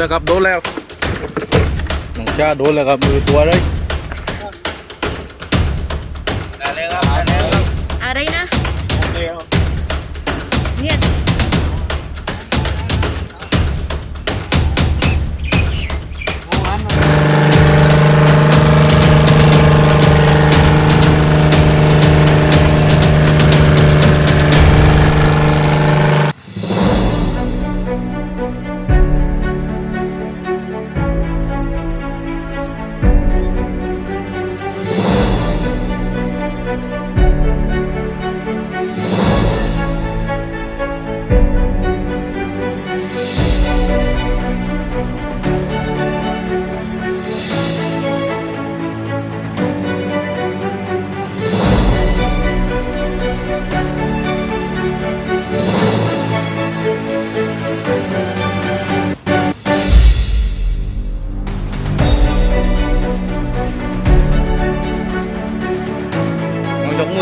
แล้วครับโดนแล้วน้องจ้าโดนแล้วครับมือตัวเลย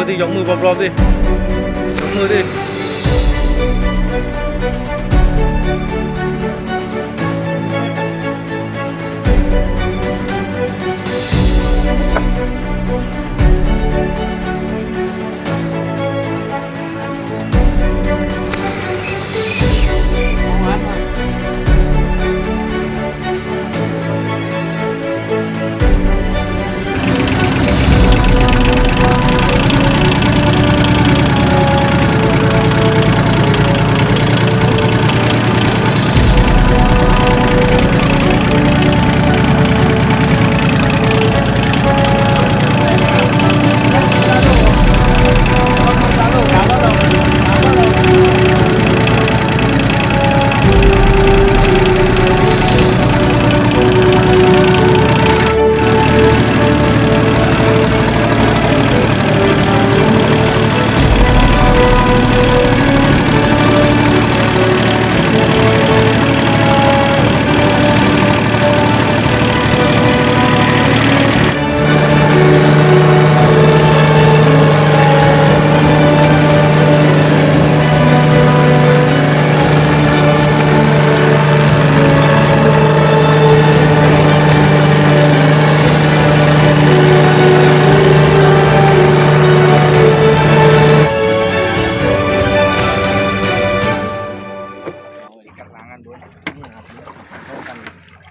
น้องยกมือที่ยกมือพร้อมๆดิยกมือดิ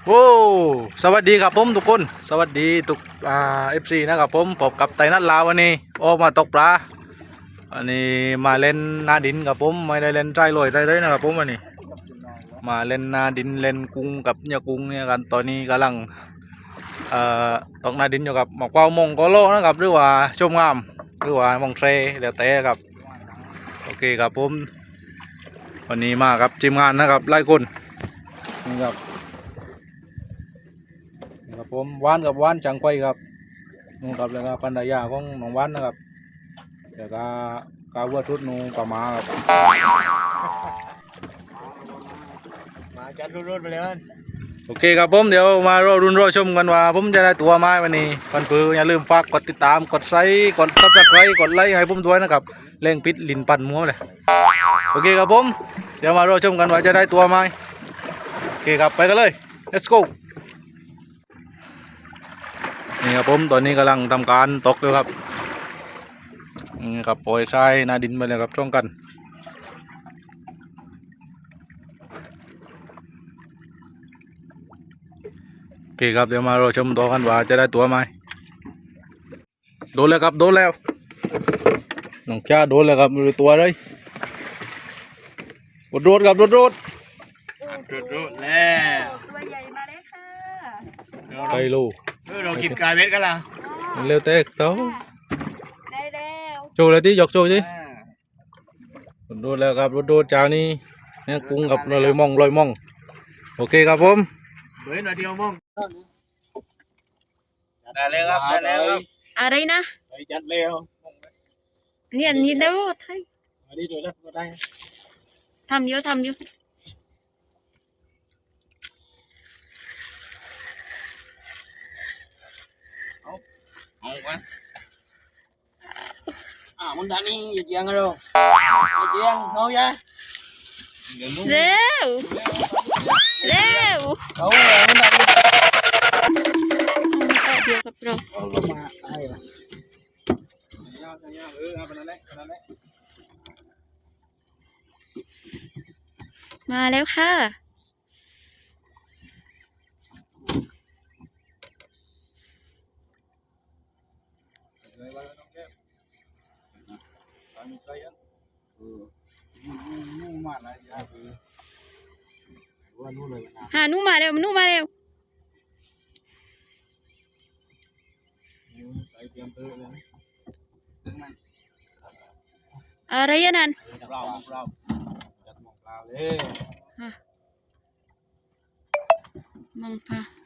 โอ้สวัสดีครับผมทุกคน สวัสดีทุกอ่าเอฟซีนะครับผมพบกับไตนัดลาวันนี้ออกมาตกปลาวันนี้มาเล่นนาดินกับผมไม่ได้เล่นใจลอยใจเลยนะครับผมวันนี้ มาเล่นนาดินเล่นกุ้งกับเนี่ยกุ้งเนี่ยกันตอนนี้กำลังเอ่อตกนาดินอยู่กับหมอกวาวมงโกโลนะครับหรือว่าชมงามหรือว่ามองเทรเดี๋ยวแต่ครับโอเคครับผมวันนี้มากับทีมงานนะครับไล่คนนี่ครับ ครับผมวานกับวานจังไกวครับนู่นครับแล้วก็ปันดายาของน้องวานนะครับแล้วก็กาวัวทุดนูปลาหมาครับมาจัดรุ่นๆไปเลยมันโอเคครับผมเดี๋ยวมารอรุนรอชมกันว่า ผมจะได้ตัวไม้วันนี้ก่อนปืออย่าลืมฝากกดติดตามกดไลค์กดซับสไครต์กดไลค์ให้ผมด้วยนะครับเล่งปิดลินปั่นมัวเลยโอเคครับผมเดี๋ยวมารอชมกันว่าจะได้ตัวไม้โอเคครับไปกันเลย let's go นี่ครับผมตอนนี้กำลังทำการตกอยู่ครับนี่ครับปล่อยทรายนาดินไปเลยครับช่องกันโอเคครับเดี๋ยวมารอชมตัวกันว่าจะได้ตัวไหมโดนแล้วครับโดนแล้วน้องจ้าโดนแล้วครับมือตัวเลยกดโดดครับโดดโดดรุ่นๆแล้วตัวใหญ่มาเลยค่ะไกลลู เออเรากินกายเบ็ดกันละเร็วเตะเต้าได้แล้วโชว์เลยที่ยกโชว์ที่อ่าโดดโดดแล้วครับโดดโดดเจ้านี่เนี่ยกุ้งกับลอยมองลอยมอง โอเคครับผมเฮ้ยหน่อยเดียวมั่งได้เลยครับได้เลยครับอะไรนะไปจัดเร็วเนี่ยนี่เด้อไทยมาดีดูแล้วก็ได้ทำเยอะทำเยอะ เอาไปอ่ามึงดันนี่หยุดยังกัน rồi หยุดยัง thôi nha เร็ว เร็วเอามุนดานี่เอาต่อเดียวกับเราเอาลงมาให้ละยาวๆยาวๆเออเอาไปนั่นแหละนั่นแหละมาแล้วค่ะ เลยว่าน้องแก้มตอนนี้ใส่อันเออนู่มาอะไรอย่างเงี้ยว่านู่เลยนะนูมาเร็วหนูมาเร็วใส่เตรียมเตอเลยถึงมันอะไรอะนั่นเราเราจัดหมกเราเลยมองพา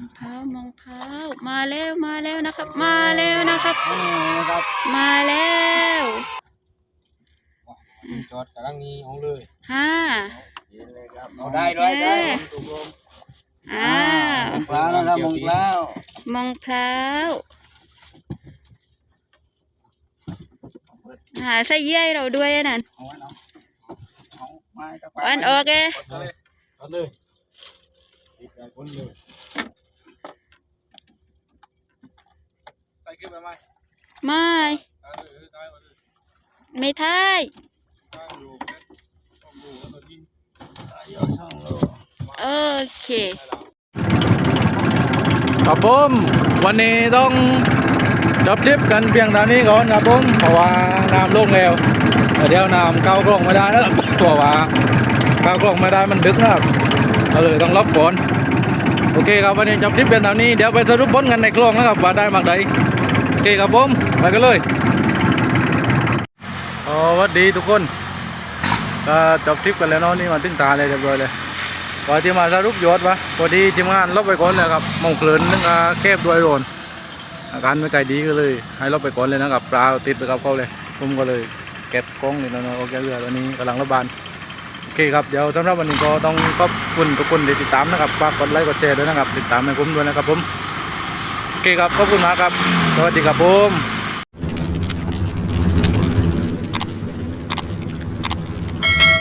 องพร้าวมองพร้าวมาแล้วมาแล้วนะครับ มาแล้วนะครับนะครับมาแล้วจอดกำลังนี้เอาเลยห้าเอาได้ด้วยได้อ่าปลาแล้วครับมงปลามองพร้าวหาใส่เยื่อให้เราด้วยอะนั่นเอาไว้เนาะเอาไม้กับอันโอเคเอาเลยติดใจคนเลยใส่ขึ้น ไปไหมไม่ได้เลยได้เลยไม่ท้ายได้อยู่แค่ต้องดูแล้วก็ทิ้งได้เยอะช่างเลยโอเคครับผมวันนี้ต้องจบทริปกันเพียงเท่านี้ก่อนครับผมเพราะว่าน้ำลงแล้วเดี๋ยวน้ำเข้ากล่องไม่ได้นะครับเพราะว่าเข้ากล่องไม่ได้มันดึกนะครับก็เลยต้องลบก่อนโอเคครับวันนี้จบทริปเพียงเท่านี้เดี๋ยวไปสรุปผลกันในกล่องนะครับว่าได้มากใดโอ เคครับผมไปกันเลยสวัสดีทุกคนก็จบทริปกันแล้วเนาะนี่มาถึงตาเลยเรียบร้อยเลยว่าที่มาสรุปยอดวะพอดีทีมงานลบไปก่อนเลยครับมองเคลินนึงอาแคบด้วยโดนอาการไม่ไกลดีก็เลย ให้ลบไปก่อนเลยนะครับปลาติดไปกับเขาเลยผมก็เลยเก็บกล้องนี่เนาะออกจากเรือตอนนี้กำลังระบานโอเคครับเดี๋ยวสำหรับวันนี้ก็ต้องขอบคุณทุกคนที่ติดตามนะครับฝากกดไลค์กดแชร์ด้วยนะครับ ติดตามให้ผมด้วยนะครับผม โอเคครับขอบคุณมากครับ สวัสดีครับผม